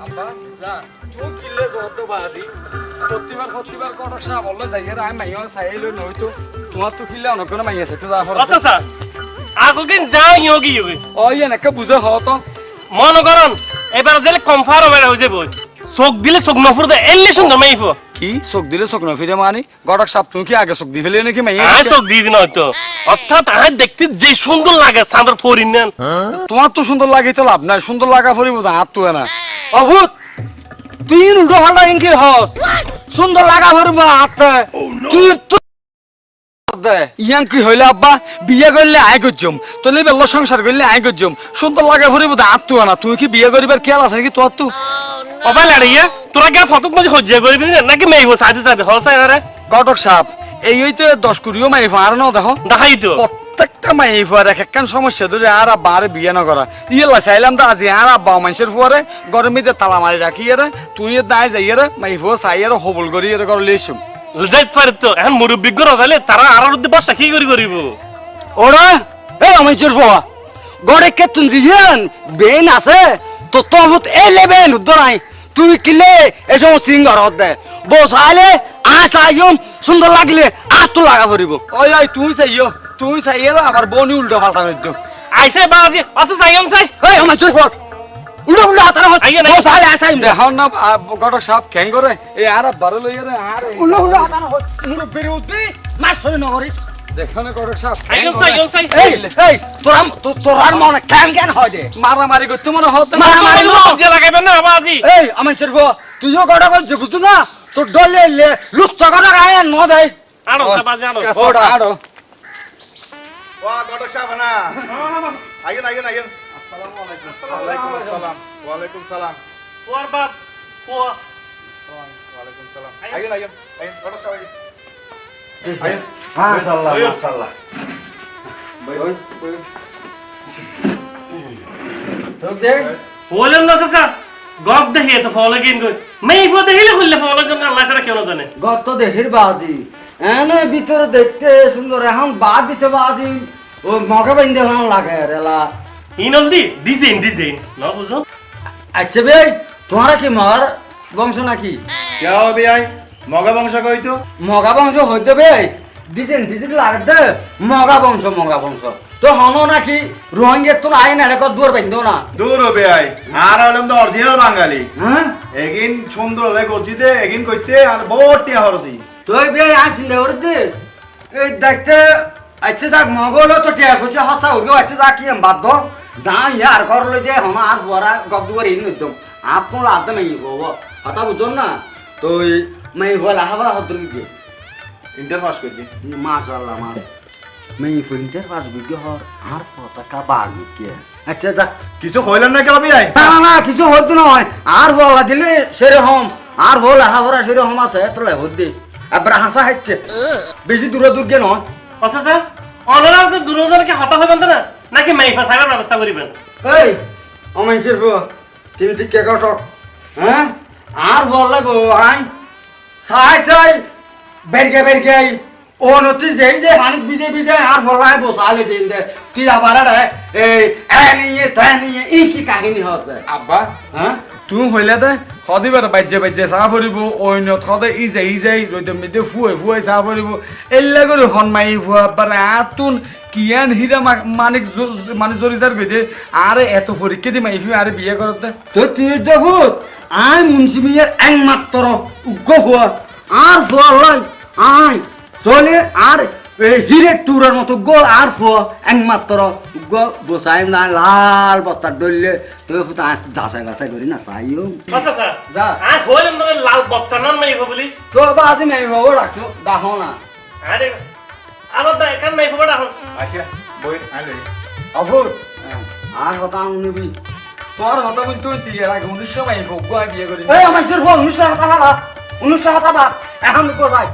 আব্বা তুই কিনলে যত বাজি প্রতিবার প্রতিবার কত সা বললে যাইয়ে আমি মাইয়া চাইলো নয়তো তোমার তো কিনলে অনেক কোনো মাইয়া চাইতে যা আচ্ছা স্যার আগকিন যা ইয়োগি ইয়োগি বুঝে হ তো। মনে করন এবার জেলে কমফার হবে হয়ে যাব। চোখ দিলে চোখ নফুর দে এলে সুন্দর মাইফ কি? চোখ দিলে চোখ নফিরে মানি। গড়ক সাপ তুমি কি আগে চোখ দি ফেলে নাকি মাইয়া? আয় চোখ দিয়ে দিন হয়তো। অর্থাৎ আয় দেখতে যে সুন্দর লাগে সাঁদর ফরিন নেন। তোমার তো সুন্দর লাগে তো লাভ নাই সুন্দর লাগা ফরিব না হাত তো না। অভূত তুই উল্টো পাল্টা ইঙ্কি হস। সুন্দর লাগা ভরবা হাতে তুই ইয়াং কি হইলে আব্বা? বিয়ে করলে আয় করছম তোলে বেল্ল সংসার করলে আয় করছম সুন্দর লাগে ফরিব না হাত তো না। তুমি কি বিয়ে করিবার খেয়াল আছে নাকি তোর তো? অবাই লাড়িয়ে তোরা গা ফটোক মাঝে হজ্জা করবি নাকি মেইব সাথে সাথে হসাই আরে। গটক সাপ এই হইতে দশ কুড়িও মাই আর ন দেখো। দেখাই তো। প্রত্যেকটা মাই ফুয়ার এক একখান সমস্যা ধরে আর আব্বা আরে বিয়ে না করা। ইয়ে চাইলাম তো আজি আর আব্বা মানুষের ফুয়ারে গরমিতে তালা মারি রাখি তুই দায় যাই আরে মাই ফুয়া চাই আর হবল করি আরে করে লেসুম যাইত পারে তো এখন মুরব্বিজ্ঞ রজালে তারা আর উদ্দে বসা কি করি করিব? ওরা এই আমি চোর ফোয়া গড়ে কে দিয়েন বেন আছে তো তো এ লেবেন উদ্দরাই তুই কিলে এ সমস্ত সিঙ্গার দে? বসাইলে আ চাইম সুন্দর লাগলে আ তো লাগা ভরিব ওই ওই তুই চাইও তুই চাই আর আবার বনি উল্টো পাল্টা করে দিও আইসে বাজি আছে সাইম সাই এই আমার চোর ফোয়া উল্টো উল্টো হাতার হত আইয়া নাই। বসাইলে আ চাইম দেখো না গটক সাপ খেং করে এই আর আব্বারে লই আরে আর। উল্টো উল্টো হাতার হত মুরব্বির উদ্দি মাছ ধরে নগরিস না মনে হয় দে মারামারি করতে মনে হতে না। না তুইও গড়া করছিস বুঝছ না তোর ডলে লুচ্ছা গড়া গায়ে ন দেয় nah? Agen, agen, agen. Assalamualaikum. Waalaikumsalam. Waalaikumsalam. পোয়ার বাপ পোয়া Waalaikumsalam. Agen, agen, agen. Godok siapa agen? Ayo. Baik, baik. Tuk deh. গপ দেখি এত ফল কিন কই মেই ফল দেখিলে হইলে ফলের জন্য আল্লাহ ছাড়া কেউ বাজি এনে ভিতরে দেখতে সুন্দর এখন বাদ দিতে বাজি ও মগে বাইন্দে ভালো লাগে রেলা ইনল দি ডিজাইন ডিজাইন না বুঝো আচ্ছা ভাই তোমারা কি মার বংশ নাকি কেউ মগা বংশ কইতো? মগা বংশ হইতো বে। দিতেন দিতেন লাগাত দে। মগা বংশ মগা বংশ। তো হন নাকি রোহিঙ্গের তো আই না রেকর্ড দূর বাইন্দ না? দূর হবে আই। আর হলাম তো অরিজিনাল বাঙালি। হ্যাঁ? এগিন সুন্দর হলে গজিতে এগিন কইতে আর বড়টি হরছি তুই বে আসিন দে ওর দে। এই দেখতে আচ্ছা যাক মগল তো টিয়া খুশি হাসা হইল আচ্ছা যাক কি বাধ্য? দাম ইয়ার করল যে হম আর বড়া গদ্দু করে হইতো আর তো লাভ দেবে কথা বুঝুন না? তুই মাই বলা হাবা হদ্র গিয়ে ইন্টার পাস করছি মাশাআল্লাহ মার মাই ফুইন্টার পাস বিগে হর আর পতাকা বাগ বিকে আচ্ছা যাক কিছু কইলাম না কেন বি আই না না না কিছু হতো নয় আর বলা দিলে সেরকম আর হল হাবরা সেরকম আছে তোলে হদ্দি আবার হাসা হাইছে বেশি দূরে দূর গে নয় আচ্ছা স্যার অনরা তো দুরজনকে হতা হবেন তো না নাকি মাইফা সাইবার ব্যবস্থা করিবেন এই শিরফ তুমি ঠিক কে কটক হ্যাঁ আর বললে গো আই সাই সাই বেরকে বেরকে ও নতি যেই যে হানিক বিজে বিজে আর বললাই বসালে দিন দে। তুই আবার রে এই এ নিয়ে তা নিয়ে ই কি কাহিনী হচ্ছে আব্বা হ্যাঁ তুই হইলে দে সদিবার বাজ্যে বাজ্যে চাহ ফুরিব অন্য সদে ই যাই যাই রইতে মেদে ফুয়ে ফুয়ে চাহ ফুরিব এল্লা করে হনমাই ফুয়া পারে আতুন কিয়ান হিরা মানিক মানে জরিদার গইতে আরে এত পরীক্ষা দি মাইফি আরে বিয়ে করতে তো তুই যাবুত আই মুন্সিমিয়ার একমাত্র উগ্র হওয়া আর ফলাই আই চলে আর হিরে টুরের মতো গোল আর ফো একমাত্র বসাই না লাল বত্তার ডললে তুই ফুটা যাচাই বাছাই করি না চাইও আচ্ছা স্যার যা। আর লাল বক্তা নন মাইফা বলি। তো বা আজি মেয়ে বাবু রাখছো দেখো না। আরে দা এখান বড় আচ্ছা বই আর নিবি তোর কিন্তু তুই রাখ উনিশশো গুয়া বিয়ে করি এই আমার ফোন উনিশশো উনিশশো হাতা এখন কোথায়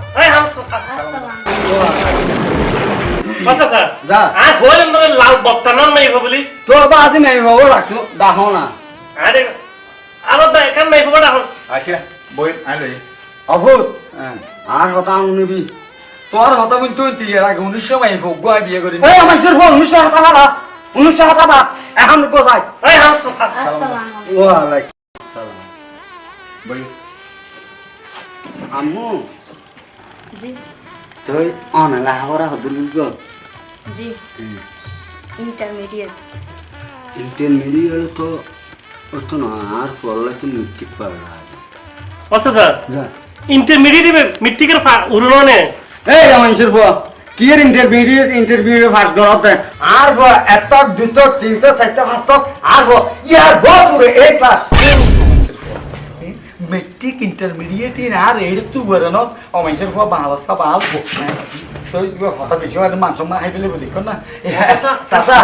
আচ্ছা স্যার। যা। আর মানে লাল বক্তা নন মাইফা বলি তো বা আজি রাখছো দেখো না। আরে দা এখান বড় আচ্ছা বই আই লই। অভুত আর হতা নিবি তোর হতো কিন্তু তুই রাখ উনিশশো গুয়া বিয়ে করি এই আমার চোর ফোন উনিশশো হাতা ভাড়া উনিশশো হাতা ভাত এখন কোথায় ওয়ালাইকুম। আম্মু। জি। তুই অনালা হাওড়া হদুল গো জি। ইন্টারমিডিয়েট। ইন্টারমিডিয়েট তো অত না আর পড়লে তো মিট্রিক পারলা আচ্ছা স্যার। ইন্টারমিডিয়েট মিট্রিকের উড়ানে এই রামাংশের ফুয়া কি এর ইন্টারমিডিয়েট ইন্টারমিডিয়েট ফার্স্ট করতে আর এত দুটো তিনটো চারটা পাঁচটা আর ইয়ার বছরে এই ক্লাস মেট্রিক ইন্টারমিডিয়েট আর এর তু বরে ন ও মানুষের ফুয়া বাংলা সা বাল তো কথা বেশি হয় মাংস মা খাই ফেলে দেখো না চাচা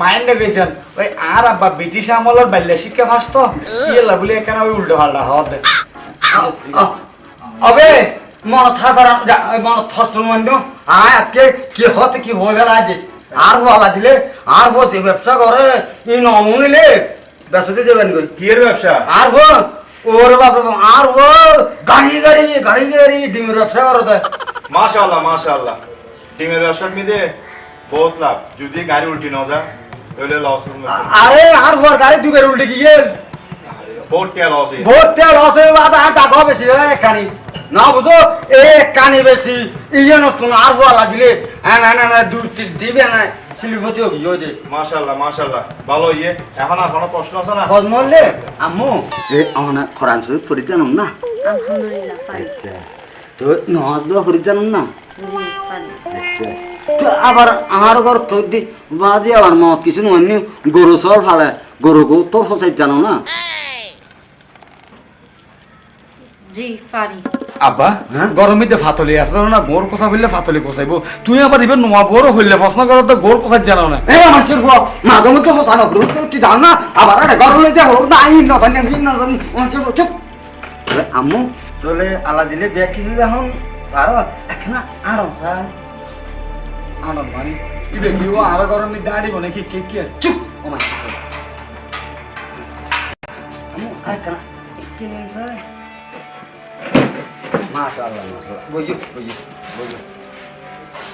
মাইন্ড গেছেন ওই আর আব্বা ব্রিটিশ আমলের বাল্য শিক্ষা ফার্স্ট তো ইয়েলা বলে এখানে ওই উল্টো পাল্টা হওয়া দে অবে মন থাসার মন থাসর মন্দ আয় আজকে কি হতে কি হয়ে গেল আজ আর বলা দিলে আর হতে ব্যবসা করে ই নমুনিলে ব্যবসাতে যাবেন কই কি এর ব্যবসা আর হো ওর বাপ আর ও গাড়ি গাড়ি গাড়ি গাড়ি ডিমের ব্যবসা করতে। মাশাআল্লাহ মাশাআল্লাহ। ডিমের ব্যবসার মধ্যে বহুত লাভ। যদি গাড়ি উল্টি না যা তাহলে লস আরে আর হো গাড়ি দুবের উল্টে গিয়ে বহুত টিয়া লস বহুত তেল আছে বাদ আর জাগা বেশি এখানি না বুঝো? এই কানি বেশি। ইয়ে নতুন আর লাগিলে হ্যাঁ না না না দুই দিবে না শিলিপতি হবি ওই যে মাশাআল্লাহ মাশাআল্লাহ। ভালো ইয়ে। এখন আর কোনো প্রশ্ন আছে না? মরলে আম্মু। এ আমার খরান শরীফ ফরি জানুম না? আলহামদুলিল্লাহ আচ্ছা। তো নজ দোয়া ফরি জানুম না? জি আচ্ছা। তো আবার আমার ঘর তো দি বাজি আবার মত কিছু নয় গরু সব ফালে। গরুকেও তো ফসাই জানো না? জি পারি আব্বা হ্যাঁ? গরমিতে ফাতলি আসলে না গোর কথা হইলে ফাতলি কোসাইবো। তুই আবার ইবে নোয়া বড় হইলে প্রশ্ন করত গোর কোসাই জানাও না। এ আমার শরীফ মাঝে মধ্যে ফসানো গরু তুই জান না? আবার ঘর লই যা হোক না আই না জানি আমি না জানি চুপ। আম্মু তোলে আলা দিলে বিয়া কিছু যখন পারো এখন আড়ম স্যার আনন্দ মানে? ইবে কি ও আর গরমি দাঁড়ি বনে কি কে কে? চুপ আমার আম্মু আর কেন কি নেই স্যার মাশাআল্লাহ মাশাআল্লাহ। বুঝো বুঝো বুঝো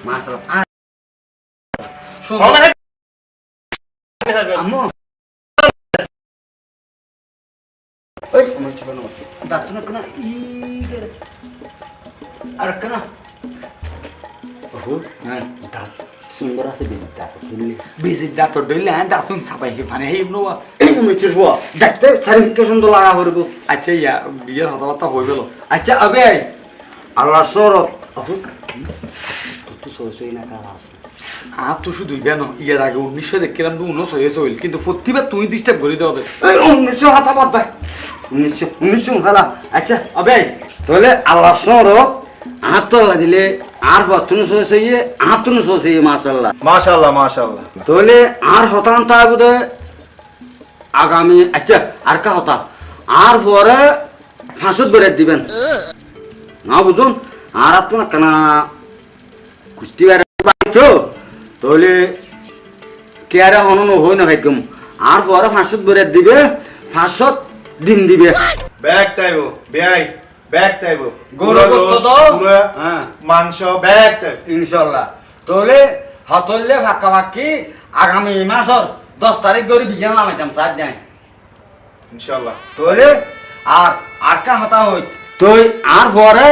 মাশাআল্লাহ। আর শোন। আম্মু। ওই আমার ছোট না দাঁত না কেন? ই আর কেন? ওহো হ্যাঁ দাঁত। সুন্দর আছে বেশি দাঁত শুনলি বেজি দাঁত ডইলে হ্যাঁ দাঁতুন সাপাই হে ফানে হেই এই আমার ছোট দেখতে সার্টিফিকেট সুন্দর লাগা করব আচ্ছা ইয়া বিয়ের হতাবার্তা হয়ে গেল। আচ্ছা আবে আল্লাহ সরত আপু তো সই না কাজ আছে। আর তো শুধু কেন ইয়ার আগে উনিশশো দেখছিলাম তো উনিশশো হয়েছে হইল কিন্তু প্রতিবার তুই ডিস্টার্ব করে দেওয়া এই উনিশশো হাতা বাদ দেয় উনিশশো উনিশশো আচ্ছা আবে তাহলে আল্লাহ সরত হাত তো দিলে আর হাত তো সই সইয়ে মাশাল্লাহ মাশাআল্লাহ। তাহলে আর হতান তা বোধ আগামী আচ্ছা আর কা হতা? আর পরে ফাঁসত বেড়ে দিবেন। না বুঝুন? আর না কেনা কুস্তি বেড়ে পাইছো? তাহলে কেয়ারে হনন হই না ভাগ্যম। আর পরে ফাঁসত বেড়ে দিবে ফাঁসত দিন দিবে। ব্যাগ তাইবো বেআই ব্যাগ তাইবো গরু গোস্ত তো? হ্যাঁ। মাংস ব্যাগ তাইব ইনশাল্লাহ। তাহলে হতলে ফাঁকা ফাঁকি আগামী মাসর দশ তারিখ করে বিজ্ঞান নামাইতাম সাত যায় ইনশাআল্লাহ তাহলে আর আর কা হতা হই? তুই আর পরে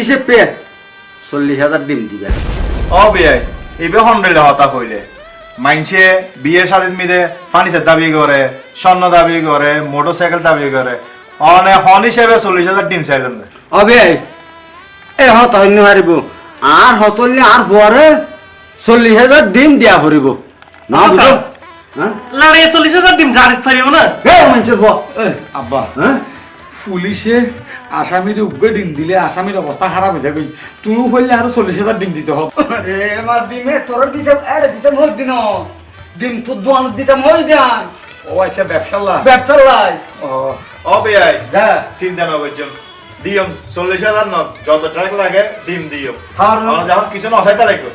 ইসে চল্লিশ হাজার ডিম দিবে। ও বেআই এবে হন্ডলে হতা হইলে। মাইনছে বিয়ের সাথে মিলে ফার্নিচার দাবি করে স্বর্ণ দাবি করে মোটরসাইকেল দাবি করে অনে হন হিসেবে চল্লিশ হাজার ডিম চাইলেন অবে এ হত হইনি হারিব। আর হতলে আর পরে চল্লিশ হাজার ডিম দিয়া না আচ্ছা। হ্যাঁ? লাড়ে চল্লিশ হাজার ডিম গাড়ি ফারিব না? হে মানুষের ফ আব্বা। হ্যাঁ? পুলিশে আসামির উগ্র ডিম দিলে আসামির অবস্থা খারাপ হয়ে যাবে। তুইও হইলে আরও চল্লিশ হাজার ডিম দিতে হবে। আরে আমার ডিমে তোর দিতে এড়ে দিতে মই দিন। ডিম তো দোয়ান দিতে মই দেন ও আচ্ছা ব্যবসার লাভ ব্যবসার লাই। ও বেআই যা। চিন্তা না করছেন। দিয়ম চল্লিশ হাজার ন যত ট্রাক লাগে ডিম দিয়ম। হারুন। অনে যখন কিছু লাগবে।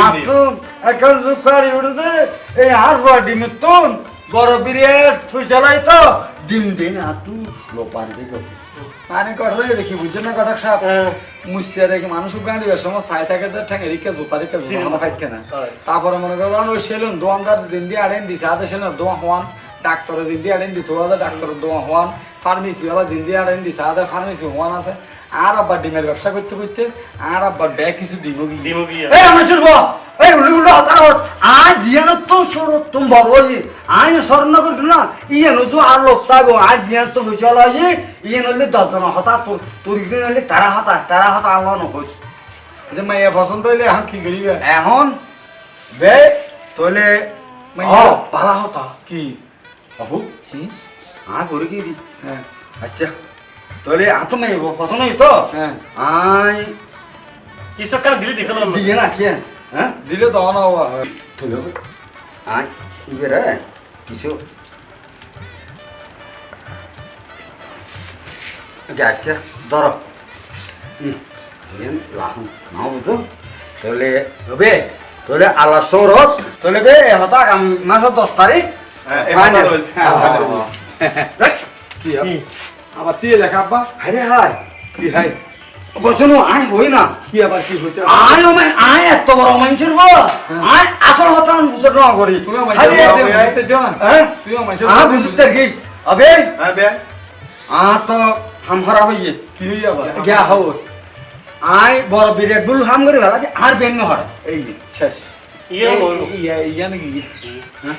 আতুন এখন সুপারি উঠতে এই আর ডিম তুন। বড় বিরিয়ার ফুসলাই তো। দিন আতু লোপার দিকে আরে দেখি বুঝছেন না কটক সাপ? হ্যাঁ। মুসিয়া দেখি মানুষ গাড়ি বেশ সময় ছাই থাকে তো ঠেঙে রিকে জোতা রিকে জোতা না। তারপরে মনে করো ওই সেলুন দোয়ানদার জিন্দি আড়েন দিছে আদে সেলুন দোয়া হওয়ান। ডাক্তারে জিন্দি আড়েন দিত ওদের ডাক্তারের দোয়া হওয়ান। ফার্মেসি ওলা জিন্দি আর হিন্দি সাদা ফার্মেসি ওয়ান আছে। আর আব্বার ডিমের ব্যবসা করতে করতে আর আব্বার ব্যাগ কিছু ডিম গিয়ে দিমু কি এই আমার শুনব এই উল্লু উল্লু হতার হস আজ জিয়ান তো সরো তুমি বড় হই। আই স্মরণ করি না ইয়ে নজু আর লোক তাইব আজ জিয়ান তো হইছে হলো ই ইয়ে নলে দশ জন হতা তোর তোর ইয়ে নলে তারা হতা তারা হতা আল্লাহ নহস যে মাইয়া পছন্দ হইলে এখন কি করিবে এখন বে তোলে মাইয়া। ও পালা হতা। কি? কি দি হ্যাঁ আচ্ছা তোলে আত মাই পছন্দ হই তো হ্যাঁ আই কিছু কেন দিলি দেখাল না দিয়ে না হ্যাঁ দিলে তো অন হওয়া তুলো আই ইবেরে কিছু আচ্ছা ধরো হুম লাহু নাও বুঝো তাহলে হবে তাহলে আল্লাহ সৌরভ তাহলে বে হতা মাসের দশ তারিখ আবার? তেল এক আব্বা। আরে কি হাই বচনো আয় হই না। কি আবার কি হইতে আয় ওমে আয় এত বড় মানুষের হ হ্যাঁ। আয় আসল হতান বুঝর না করি। তুমি আমার আইতে জান হ্যাঁ? তুমি আমার বুঝতে কি? আবে। হ্যাঁ, আবে আ তো হামহারা হইয়ে। কি হই আবার? গয়া হও। আয় বড় বিরাট বুল হাম করে ভালা আর বেন হর এই শেষ। ইয়ে ইয়া ইয়া নাকি? হ্যাঁ?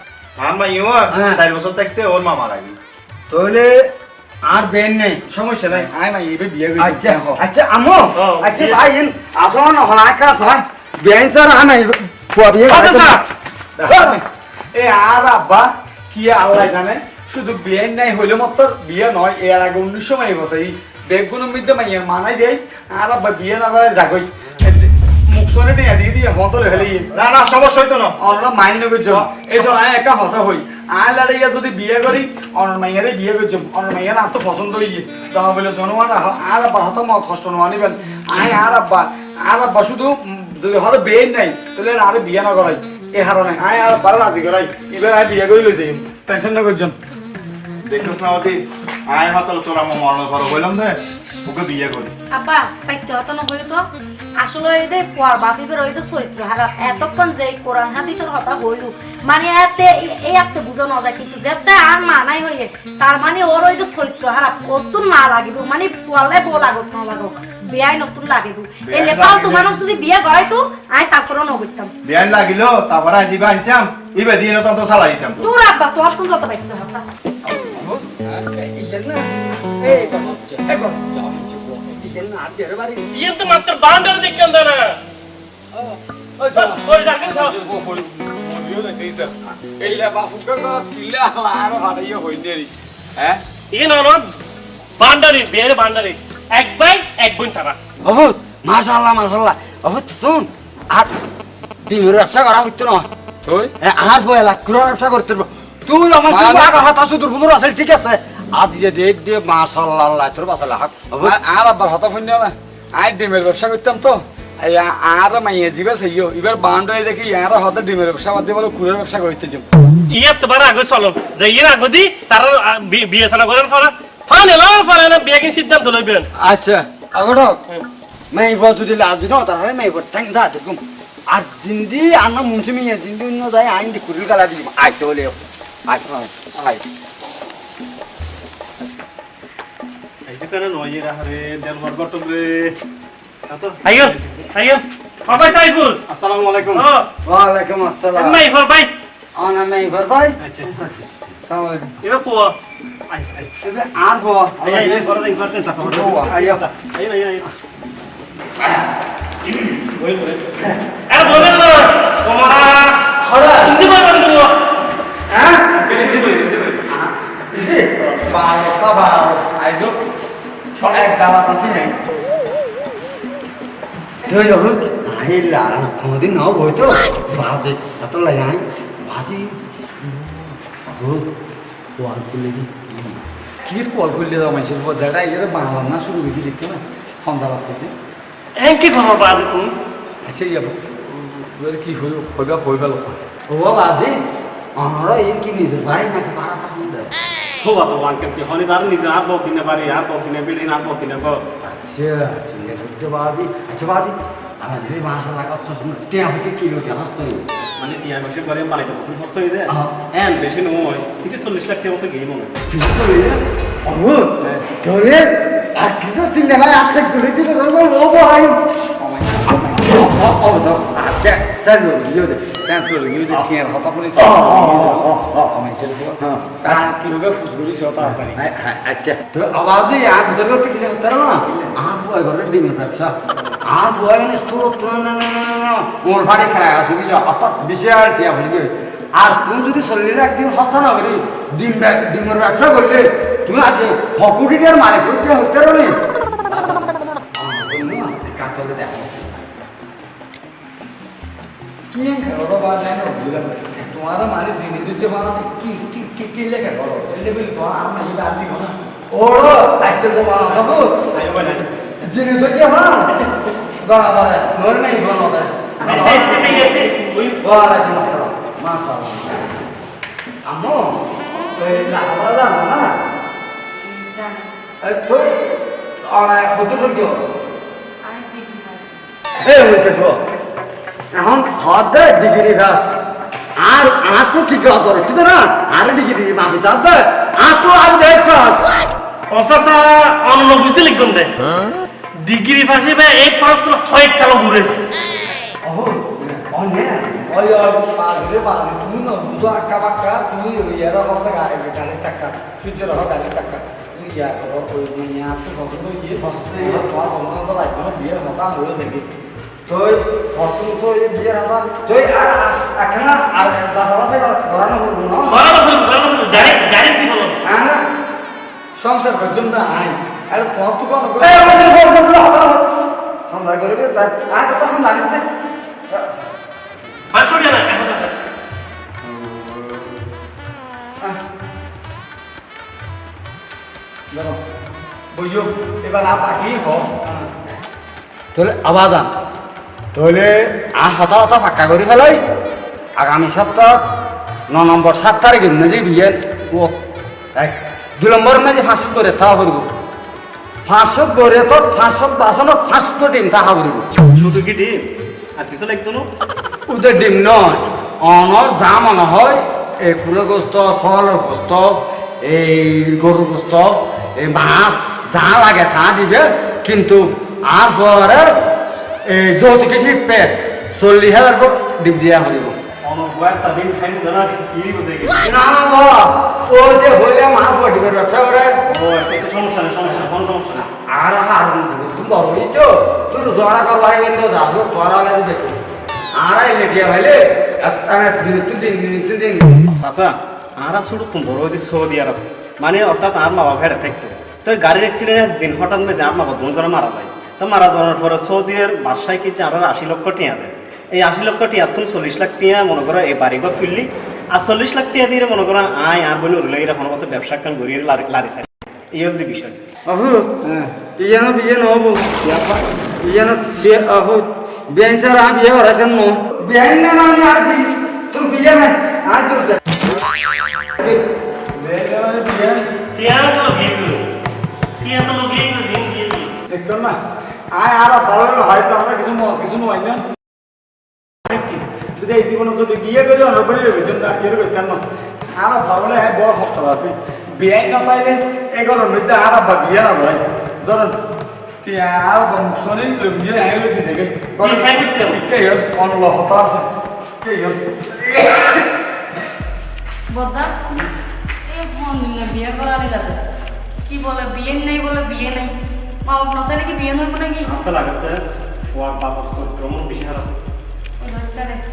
আমার ইউ হ্যাঁ। চার বছর থাকতে ওর মামা লাগি তোলে আর বেন নেই সমস্যা নাই আয় মাই এবে বিয়ে আচ্ছা করে আচ্ছা আমো Oh, আচ্ছা. ভাই আসো না হলা বেন স্যার আনা ফুয়া বিয়ে আচ্ছা এ আর আব্বা কি আল্লাহ জানে শুধু বিয়ে নাই হইলে মত বিয়ে নয় এর আগে উনিশশো মাই বসে এই মধ্যে মাইয়া মানাই দেয় আর আব্বা বিয়ে না করে যাগই সরে নিয়ে দিয়ে দিয়ে মতলে ফেলে। না না সমস্যা হইতো না। অনরা মাইন্ড করছ এই সব আয় একা হতা হই। আয় লাড়িয়া যদি বিয়ে করি অনর মাইয়ারে বিয়ে করছ অনর মাইয়ার আর তো পছন্দ হই। তাহা বলে জনমান আর আব্বা হত মত কষ্ট নোয়া নিবেন আয় আর আব্বা আর আব্বা শুধু যদি হরে বিয়ে নাই তাহলে আর বিয়ে না করাই। এ হারণে আয় আর আব্বার রাজি করাই। এবার আয় বিয়ে করে লইছে। টেনশন না করছেন দেখিস না অতি আয় হাতল তোর মরণ করো বললাম দে ওকে বিয়ে করি। আব্বা পাইতে হতো না হইতো আসলে এই যে ফুয়ার বাপিবের ওই যে চরিত্র হারা এতক্ষণ যে কোরআন হাদিসের কথা হইল মানে এতে এই একটা বুঝো না যায় কিন্তু যেতে আর মানাই হইয়ে তার মানে ওর ওই চরিত্র হারা নতুন না লাগিব মানে ফুয়ালে বউ লাগত না লাগক বিয়াই নতুন লাগিব। এই বিয়াই ফালতু লাগিলে- মানুষ যদি বিয়ে করাইতো আমি তারপরেও নগরতাম বিয়ান লাগিল তারপরে আজিবা আনতাম ইবে দিয়ে তো তো চালাই দিতাম তো দূর আব্বা কোন যত পাইতে হতা এই কথা এই কথা মিছে ফুয়া বাড়ি এক ভাই এক বোন তারা। বহুত মাশাআল্লাহ মাশাআল্লাহ। বহুত শুন আর ডিমের ব্যবসা করা হচ্ছে না। তুই এ, আর বয় লাখ ব্যবসা করতে তুই আমার হাত আসু আছে ঠিক আছে। আজ যে দেখ দিয়ে মাশাল্লাহ আল্লাহ তোর বাসাল হাত হ্যাঁ। আর আবার হতা ফুন না? আর ডিমের ব্যবসা করতাম তো। আর মাইয়া জিবে সাইও এবার বাউন্ডারি দেখি আর হতে ডিমের ব্যবসা বাদ দিয়ে বলো কুলের ব্যবসা করতে যাম ইয়ে তোমার আগে চলো। যে ইয়ে আগে দি তার বিয়ে সালা করার পরে ফালে লওয়ার ফলে না বিয়ে কি সিদ্ধান্ত লইবেন? আচ্ছা আগড়ো মাই বল যদি লাজ না তাহলে মাই বউ ঠ্যাং যা দেখুম। আর জিন্দি আনা মুনছি মিয়া জিন্দি অন্য যায় আইন দি কুরিল গালা দিম। আইতে বলে। আইতে আইতে 아직까지 너희라 하래 내 버버 쪽으로 가서 আলাইকুম ওয়া আলাইকুম আসসালাম আমি ইফর ভাই আন আমি ইফর ভাই আচ্ছা আচ্ছা আসসালামু আই আই এবা আর পো আই আই আই এক দাওয়াত আছে না তুই যখন আহিল আর কোনোদিন নব হইতো ভাজে এত লাগে আই ভাজি রোদ কোয়াল করলে কি কির কোয়াল করলে দাও মাইশের বজাটা এলে বাংলা না শুরু হইতে লিখতে না? সন্ধ্যা রাখতে এন কি খবর বাজে হইব হইবা হইবা লোক। ও বাজে আমরা এর কি নিজের ভাই নাকি ভাড়া থাকুন হবা তো আঙ্কেল কি হনি বার নিজে আর বহুত দিনে বাড়ি আর বহুত দিনে বিল্ডিং আর বহুত দিনে ঘর। আচ্ছা ঠিক আছে বাজি আচ্ছা বাজি আমাদের এই মাসা লাগা তো শুনে টিয়া হচ্ছে কিলো টিয়া হচ্ছে মানে টিয়া বসে করে বাড়িতে প্রথম খরচ হয়ে যায় আহা। এন বেশি নয় তিরিশ চল্লিশ লাখ টাকা মতো গিয়ে মনে হয়। অবু তোরে আর কিছু চিন্তা নাই আপনি করে দিলে ও ভাই ও ও তো আচ্ছা স্যার ইয়ে দে সেন্স করে ইউ দে টিয়ার হতা পড়ে ও ও ও মানুষের পর হ্যাঁ। তার কি হবে ফুসগুড়ি সব তাড়াতাড়ি আচ্ছা তো আওয়াজে আর জরুরত করতে কিনে হতে না আর বয় ঘরে ডিমের ব্যবসা আর বয় এনে সুরত না না না না না মোর ভাড়ে খায় আসে বুঝলো অর্থাৎ বিশাল টিয়া বুঝবে আর তুমি যদি চল্লিশ একদিন হস্তা না করি পারো কি কি কি কি লেখা করো এলে বলি তো আর না এই বাদ দিব না। ওড়ো আজকে তো বানা দেখো তাই হবে না জিনিস তো কি গড়া গড়া নর নাই বনো দে ওয়ালাইকুম আসসালাম। মাশাআল্লাহ। আম্মু এই না? আমরা জানি। এই তো আরে কত সঙ্গে আমি ডিগ্রি পাস এই বলছে তো এখন হদে ডিগ্রি গাছ আর আর তো কি গাছ ঠিক না? আর ডিগ্রি মাপি চাপ দে আর তো আর দেখছ অসাসা অন্য বুঝতে লিখুন দে। ডিগ্রি ফাঁসি বা এক পাঁচ হয় খেলো ঘুরে ওহ অনে। ওই ওই পাজরে পাজরে তুমি তুই ফসল তো এই বিয়ের হাজার তুই আর এখন আর চাষবাসে করানো হলো না সরানো হলো ডাইরেক্ট ডাইরেক্ট দিব হ্যাঁ না সংসার পর্যন্ত আই আরে তোমার তো কোনো এই হাজার সন্ধ্যা করবে তাই আজ তো তখন না আর না বইও এবার আ বাকি হ তাহলে আওয়াজ আন তাহলে আর হতা হতা ফাঁকা করে ফেলাই। আগামী সপ্তাহ ন নম্বর সাত তারিখে মেজি বিয়ে ও এক দুই নম্বর মেজি ফাঁস করে থাকা করব। ফাঁসত করে তো ফাঁসত বাসনত ফাঁসত ডিম থাকা করব। শুধু কি ডিম? আর কিছু লাগতো না? ওদের ডিম নয় অনর যা মনে হয় এই কুড়ে গোস্ত সলের গোস্ত এই গরুর গোস্ত এই মাছ যা লাগে তা দিবে কিন্তু আর পরে যৌতুকে শিখবে চল্লিশ হাজার দিয়া ও আচ্ছা আচ্ছা, আর আর তুমি তুই করবার কিন্তু যাব তোরা দেখো ভাইলে চাচা আর শুধু বড় সৌদি আরব মানে অর্থাৎ আর মা বাবা থাকতো। তো গাড়ির অ্যাক্সিডেন্টের দিন হঠাৎ মেয়েদের আর মা বাবা দুজনে মারা যায়। তো মারা যাওয়ার পরে সৌদির বাদশায় কি আর আশি লক্ষ টিয়া দেয়? এই আশি লক্ষ টিয়া তুমি চল্লিশ লাখ টিয়া মনে করো এই বাড়িঘর তুললি আর চল্লিশ লাখ টিয়া দিয়ে মনে করো আয় আর বলে উরলে এরা কোনো মতো ব্যবসা কান গড়িয়ে লারি চাই। এই হল বিষয়। আহু ইয়ানো বিয়ে নহব। ইয়ানো বিয়ে আহু বিয়ে স্যার আ বিয়ে করাছেন ন বিয়ে না মানে আর কি? বিয়ে না আজ তোর টিয়া তো গিয়ে দিল টিয়া তো গিয়ে দিল দিন গিয়ে দিল দেখতো না। আয় আর ভালো হলে হয়তো আমরা কিছু ন- কিছু নয় না। যদি এই জীবনে যদি বিয়ে করি অন্য করে রবি জন্য বিয়ে করতেন না। আর ভালো হলে হ্যাঁ বড় কষ্ট আছে। বিয়ে না পাইলে এগারোর মধ্যে আর আব্বা বিয়ে না ভাই। ধরেন আর বিয়ে আগে লোক দিছে গে কি অনল হতা আছে। কে হল? বদ্দা এই ফোন নিলে বিয়ে করা নিলাতে কি বলে বিয়ে নেই বলে বিয়ে নেই। মা বাপ নাকি বিয়ে নইব নাকি? লাগাতে ফুয়ার বাবার চরিত্র মন বেশি খারাপ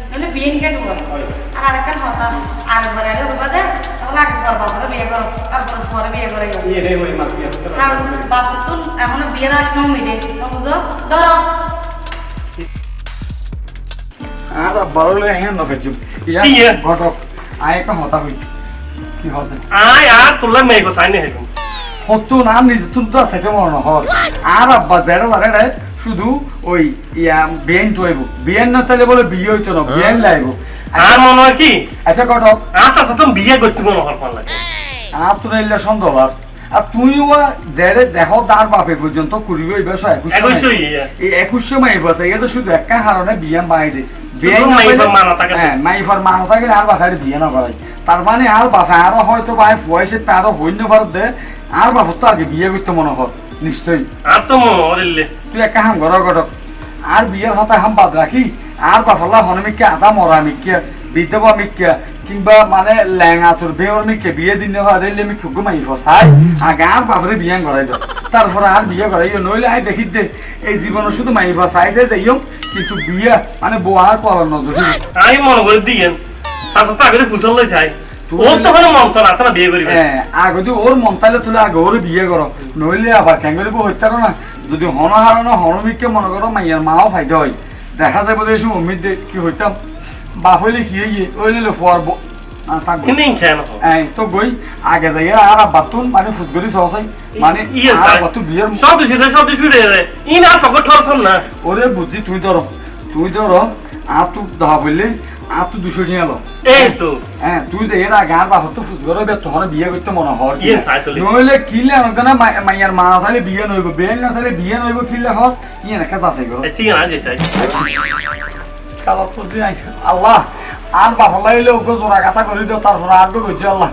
নাহলে বিয়ে নিকে আর আরেকটা কথা আরেকবার এলে হইবা দে তাহলে আগে পর বাপরে বিয়ে করো তারপরে পরে বিয়ে করে রে বিয়ে কারণ বাপের তো এখনও বিয়ের আসনো মিলে। বুঝো? ধরো। আর ভালো হলে হ্যাঁ না ফেরছুম ইয়া ইয়ে। ঘটক আয় একটা হতা হই। কি হতে? আয় আর তোলা মেয়ে কো সাইনে হেকুম হতো না নিজে তুমি তো সেটা মনে আর আব্বা যেটা জানে শুধু ওই ইয়া বিয়েন তো হইব। বিয়েন না তাহলে বলে বিয়ে হইতো না বিয়েন লাইব। আর মনে হয় কি আচ্ছা কটক আচ্ছা আচ্ছা তুমি বিয়ে করতে মনে হয় ফোন লাগে আর তোর এলে সন্দেহ আর আর তুইও দেখো তার বাপে পর্যন্ত করিব এই একুশ ইয়ে। এই একুশশো মাই বসে এটা শুধু একটা কারণে বিয়ে মাইফার মানা। হ্যাঁ মাইফার মানো থাকলে আর বাসায় বিয়ে না করাই তার মানে আর আরও হয়তো বা ফুয়াইছে আরও হইন্য ভারত দে আর বাসর তো আগে বিয়ে করতে মনে হল নিশ্চয়ই। আর তো হরিলে তুই একটা হাম ঘর ঘটক আর বিয়ের কথা হাম বাদ রাখি আর বাফাল্লা হনমিকে আদা মরা মিকে বিধবা মিকে কিংবা মানে ল্যাঙা তোর বেয়র মিকে বিয়ে দিন হওয়া দিলে আমি খুব ঘুমাই ফসাই আগে আর বাপরে বিয়ে করাই দাও তারপরে আর বিয়ে করাই নইলে আই দেখি দে এই জীবনে শুধু মাই ফসাইছে যাইও কিন্তু বিয়ে মানে বউ আর করার নজর আমি মনে করে দিয়েন চাচা তো আগে ফুসল লই চাই তুই- ওর তো কোনো মন্ত্র আছে না বিয়ে করিবে? হ্যাঁ আগে যদি ওর মন তাইলে তুলে আগে ওর বিয়ে করো। নইলে আবার কেন করিব না। যদি হন হারানো হনমিককে মনে করো মাইয়ার মাও ফাইদা হয়। দেখা যাবে যে এসব অমিত কি হইতাম? বাপ হইলে কি হইয়ে? ওই নিলে ফোয়ার থাকব কিন্তু খেয়ে না এই তো গই। আগে যাই আর বাতুন মানে ফুটগরি সহসাই মানে আর বাতু বিয়ের সব সব ই না ফকট ঠরছন না। ওরে বুঝছি তুই ধর। তুই ধর আর তুই ধরা বললে আর তুই দুশো নিয়ে এলো এই তো। হ্যাঁ তুই যে এর আগে আর বাপর তো ফুস করবে তখন বিয়ে করতে মনে হর ইয়ে। নইলে কিলে আমাকে মাইয়ার মা বিয়ে নইব বেল না বিয়ে নইব কিলে হর ইয়ে না কাজ আছে গো। ঠিক আছে চাই কালা ফুজি আই আল্লাহ আর বাপর লাইলে ওকে জোড়া কাটা করে দিও তারপর আর গো গজি আল্লাহ।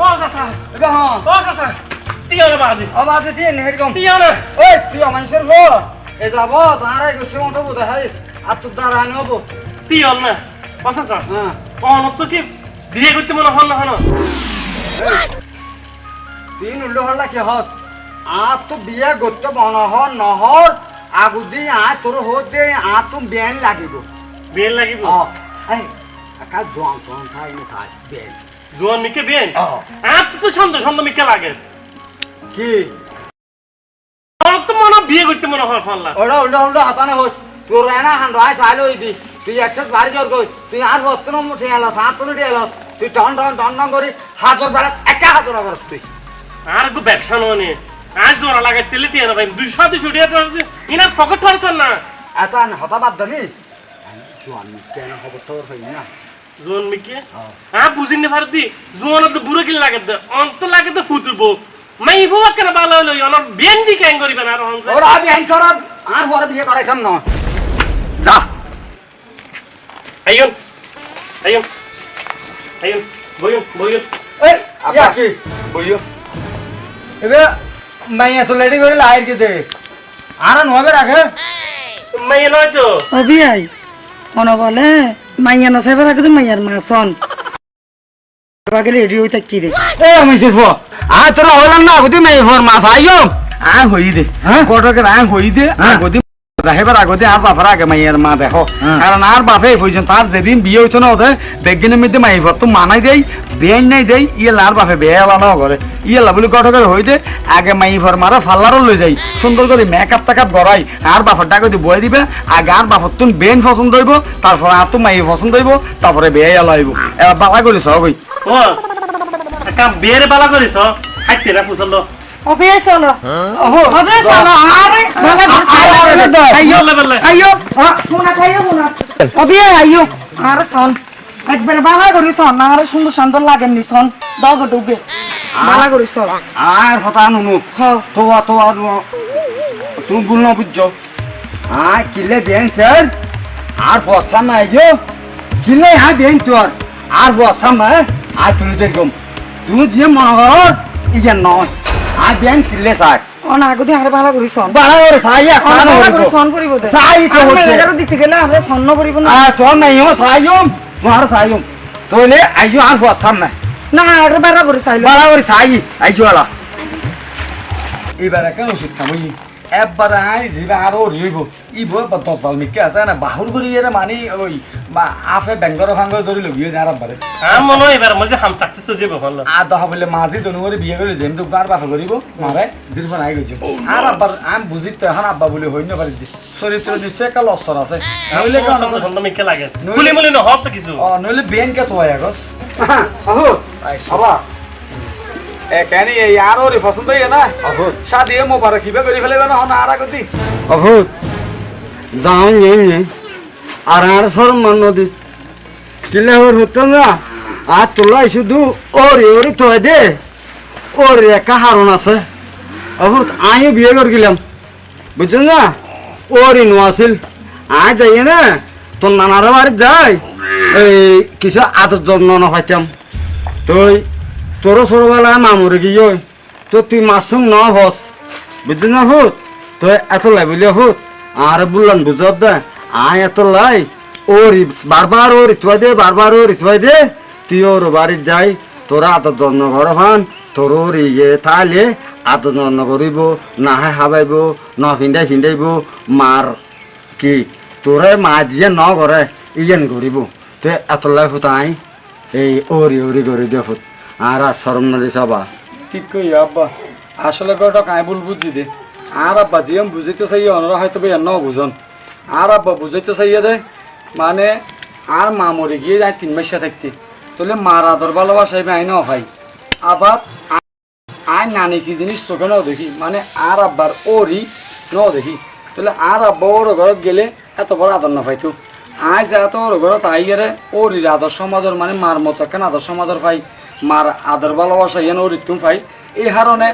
ও এটা হ্যাঁ না বাজি আমার ওই তুই মানুষের হো। এ যাব তারা একুশে মতো বোধ হাইস আর তোর দ্বারা আনি হব? টিয়া না ও চাচা হ্যাঁ। অন তো কি বিয়ে করতে মনে হল না হন তিন উল্টো হল্লা কি হস? আর তো বিয়ে করতে মনহর নহর আগুদি আ তোর হতে আ তো বেন লাগিব। বিয়ে লাগিব? অ এই একা জোয়ান তোয়ান চাই নি চাই বেন জোয়ান মিকে অ আর তো সন্দেহ সন্দেহ মিকে লাগে। কি? অন তো মনে বিয়ে করতে মনে হয় ফোন ওটা উল্টো উল্টো হাতানে হস। তোর এনা হান রাই চাইলো দি তুই একসাথে বাড়ি জোর কই তুই আর নম উঠে এলাস হাত তুলে এলাস। তুই টন টন টন টন করি হাজর বেড়া একা হাজর করস তুই। আর গো ব্যবসা নয় আজ জোড়া লাগাই তেলে না ভাই দুইশো দুইশো টিয়া ইনার ফকট ঠরছন না। এত হতা বাদ দানি জোয়ান কেন হব তোর হই না। জোন মিকে? হ্যাঁ বুঝিনি পারতি জোন তো বুড়ো কিল লাগে দে অন্ত লাগে তো ফুটবো মাই বুবা কেন ভালো হলো অন বিয়ান দি কেন করিবে না আর ওরা আইন চড়া আর পরে বিয়ে করাইছাম না। আইয়ন আইয়ন আইয়ন বইয়ন বইয়ন এই ইয়া কি বইও এবে মাইয়া তো লেডি করে লাইর কি দে আর নবে রাখে মাই নয় তো অবিয়াই মনে বলে মাইয়া নসাইবার আগে তো মাইয়ার মাসন বাগে রেডি হই থাকি রে এ আমি শিফো আ তোরা হলাম না গতি মাই ফর মাস আইও আ হই দে হ্যাঁ? কটকের আ হই দে হ্যাঁ। আগদি আগতে আর বাপের আগে মাইয়ার মা দেখো। কারণ আর বাপে তার যেদিন বিয়ে হইতো না ওদের বেগিনের মধ্যে মাইফর তো মানাই দেই নাই দেই ইয়ে লার বাপে বিয়ে আলানো করে ইয়ে লাবলি কটকের হই দে আগে মাইফর মারা ফাল্লারও লই যাই সুন্দর করে মেকআপ টেকআপ গড়াই আর বাপর টাকা দিয়ে বয়ে দিবে আগে আর বাপর তুন বেন পছন্দ হইব তারপরে আর তো মাই পছন্দ হইব তারপরে বিয়ে আলা হইব এবার বালা করিস হই ও কাম বিয়ের বালা করিস হাইতে না ফুসল অবিয়াই চলো অবিয়াই চলো আরে ভালো করে সাইলো আইও আইও শোনা খাইও শোনা অবিয়াই আইও আরে সন একবার বালা করি সন আরে সুন্দর সুন্দর লাগেন নি সন দগ ডুবে বালা করি সন আর হতা নুনু তো তো তুমি ভুল না বুঝছ আ কিলে বেন স্যার আর ফসা না আইও কিলে হ্যাঁ বেন তোর আর ফসা না আর তুই দেখম তুই যে কর ইয়ে নয় আর বেন কিলে স্যার। অন আগদি আরে বালা করি সন। বাড়া করে সাই আসানো বালা করে সন করিব দে। সাই তো আমরা হচ্ছে। এগারো দিতে গেলে আমরা স্বর্ণ করিব না। আ তোর নাই ও সাইম তোমার সাইম তোলে আইও আর ফসা না না আরে বালা করে সাইলো বাড়া করে সাই আইও আলা। এবারে কেন শিখতাম ওই একবার আই জিবা আরও রইব ই বই দল মিকে আছে না বাহুর করি এর মানে ওই বা আফে বেঙ্গর ভাঙ্গর ধরি লবিয়ে যার বারে আম মনে এবার মজে হাম সাকসেস হয়ে যাবে হল। আর দহা বলে মাঝি দনু করে বিয়ে করে যেমন তো গার বাপে করিব মারে জিরফান আই গেছে। আর আব্বার আম বুঝি তো এখন আব্বা বলে হইন পারি দি। চরিত্র নিশ্চয় একটা লস্কর আছে। নইলে কেন সন্দেহ মিকে লাগে। কুলি মুলি ন হব কিছু। ও নইলে বেন কে তো আগস আহো। আইসো। আবা এখানে এই আর ওরে পছন্দ হইয়া না? অভূত। সাদিয়ে মোবারক কিবা করে ফেলেবে না হন আর আগতি? অভূত যাও নেই নেই আর আর সরমান নদী। কিলে ওর হতো না আর তোলাই শুধু ওরে ওরে তো দে। ওর একা হারণ আছে। অভূত আমিও বিয়ে করে গেলাম। বুঝছেন না? ওরই নো আছিল আয় যাই না? তোর নানার বাড়ি যাই। এই কিছু আদর যত্ন না পাইতাম তুই তোর ছোটবেলায় মামুরে গিয়ে তো তুই মাসুম ন হস। বুঝছিস না হুত তুই এত লাই বলি হুত আর বললাম বুঝত দে, আয় এত লাই। ওরি, বারবার ওর ইতুয়াই দে, বারবার ওর ইতুয়াই দে। তুই ওর বাড়ি যাই, তোরা আদর যত্ন ঘর ফান তোর ওর ইয়ে তাহলে আদর যত্ন করিব না হয় হাবাইব, না ফিন্দাই ফিন্দাইব, মার কি, তোরে মা দিয়ে ন করে ইয়েন করিব। তুই এত লাই ফুত আই এই ওরি ওরি করে দিয়ে ফুত আর আর সরম নদী সবা ঠিক কই আব্বা। আসলে গটা কাই ভুল বুঝছি দে। আর আব্বা জিয়াম বুঝাইতে চাই অনরা হয়তো বে ন বুঝন। আর আব্বা বুঝাইতে চাইয়া দে মানে আর মা মরে গিয়ে যায় তিন মাসে থাকতে। তাহলে মার আদর ভালোবাসাই আই ন হয়। আবার আয় নানি কি জিনিস চোখে নাও দেখি মানে আর আব্বার ওরই ন দেখি। তাহলে আর আব্বা ওর ঘরত গেলে এত বড় আদর না পাইতো। আয় যা তো ওর ঘরত আইয়ারে ওরির আদর সমাদর মানে মার মতো কেন আদর সমাদর পাই। মার আদর ভালোবাসা ইয়ান ওর ফাই পাই এই হারণে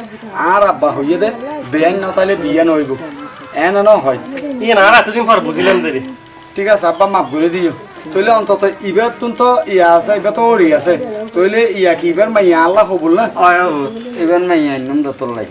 আর আব্বা হইয়ে দে বেআইন না তাইলে বিয়ান হইব এন ন হয়। ইয়ে না আর এতদিন পর বুঝিলাম দেরি ঠিক আছে আব্বা মাফ করে দিও। তইলে অন্তত ইবার তুন তো ইয়া আছে ইবার তো ওরি আছে। তইলে ইয়া কি ইবার মাইয়া আল্লাহ কবুল না? এবার মাইয়া একদম দতর লাই।